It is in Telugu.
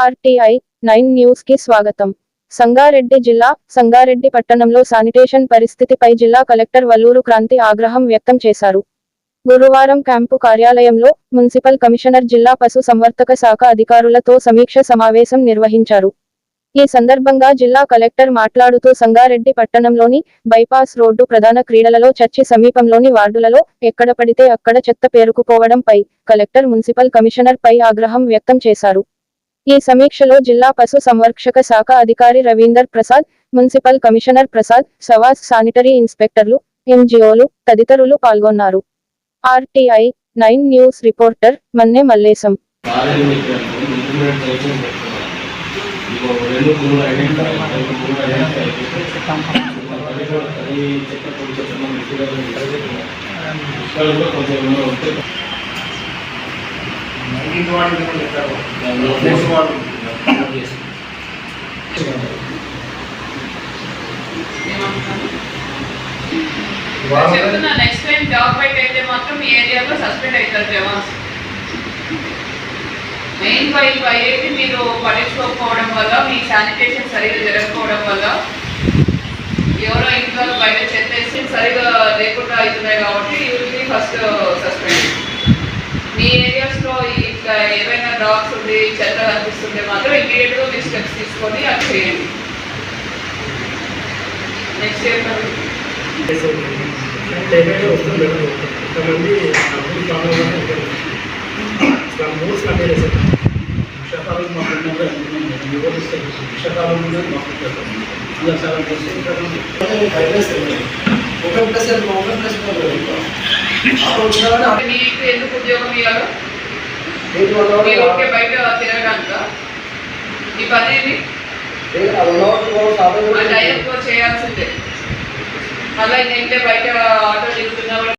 ఆర్టీఐ నైన్ న్యూస్కి స్వాగతం. సంగారెడ్డి జిల్లా సంగారెడ్డి పట్టణంలో శానిటేషన్ పరిస్థితిపై జిల్లా కలెక్టర్ వల్లూరు క్రాంతి ఆగ్రహం వ్యక్తం చేశారు. గురువారం క్యాంపు కార్యాలయంలో మున్సిపల్ కమిషనర్ జిల్లా పశు సంవర్ధక శాఖ అధికారులతో సమీక్ష సమావేశం నిర్వహించారు. ఈ సందర్భంగా జిల్లా కలెక్టర్ మాట్లాడుతూ సంగారెడ్డి పట్టణంలోని బైపాస్ రోడ్డు ప్రధాన క్రీడలలో చర్చి సమీపంలోని వార్డులలో ఎక్కడ పడితే అక్కడ చెత్త పేరుకుపోవడంపై కలెక్టర్ మున్సిపల్ కమిషనర్ పై ఆగ్రహం వ్యక్తం చేశారు. ఈ సమీక్షలో జిల్లా పశు సంరక్షక శాఖ అధికారి రవీందర్ ప్రసాద్ మున్సిపల్ కమిషనర్ ప్రసాద్ సవాస్ శానిటరీ ఇన్స్పెక్టర్లు ఎన్జిఓలు తదితరులు పాల్గొన్నారు. RTI nine news reporter Manne Mallesham. కొంచెం చెప్తున్నా నెక్స్ట్ టైం జాబ్ బయట అయితే మాత్రం మీ ఏరియాలో సస్పెండ్ అవుతారు జవాన్స్. మెయిన్ ఫైల్ అయ్యేది మీరు పట్టించుకోకపోవడం వల్ల మీ శానిటేషన్ సరిగా జరగకపోవడం వల్ల ఎవరో ఇంట్లో బయట చెత్త వేసి సరిగా లేకుండా అవుతున్నాయి కాబట్టి యూజువలీ ఫస్ట్ సస్పెండ్ మీ ఏవైనా డాగ్స్ ఉంది చెత్త కనిపిస్తుంటే మాత్రం ఇమీడియట్గా మీరు స్టెప్స్ తీసుకొని అది చేయండి. నెక్స్ట్ చెప్పండి పేమెంట్ వస్తుంది కొంతమంది డబ్బులు కావాలని ఇట్లా మూడు కంపెనీ సార్ వర్షాకాలం మాకు ఉన్నప్పుడు వివరిస్తారు ఉన్నది మాకు ఇలా చాలా ఒక అప్పుడు వచ్చిన మీకు ఎందుకు ఉద్యోగం ఇవ్వాలో నేను వన్ మీరు ఓకే అవర్ బయట తిరగడానిక ఈ పని ఏంటి చేయాల్సిందే. మళ్ళీ ఇంకే బయట ఆటో దిగుతున్నా కూడా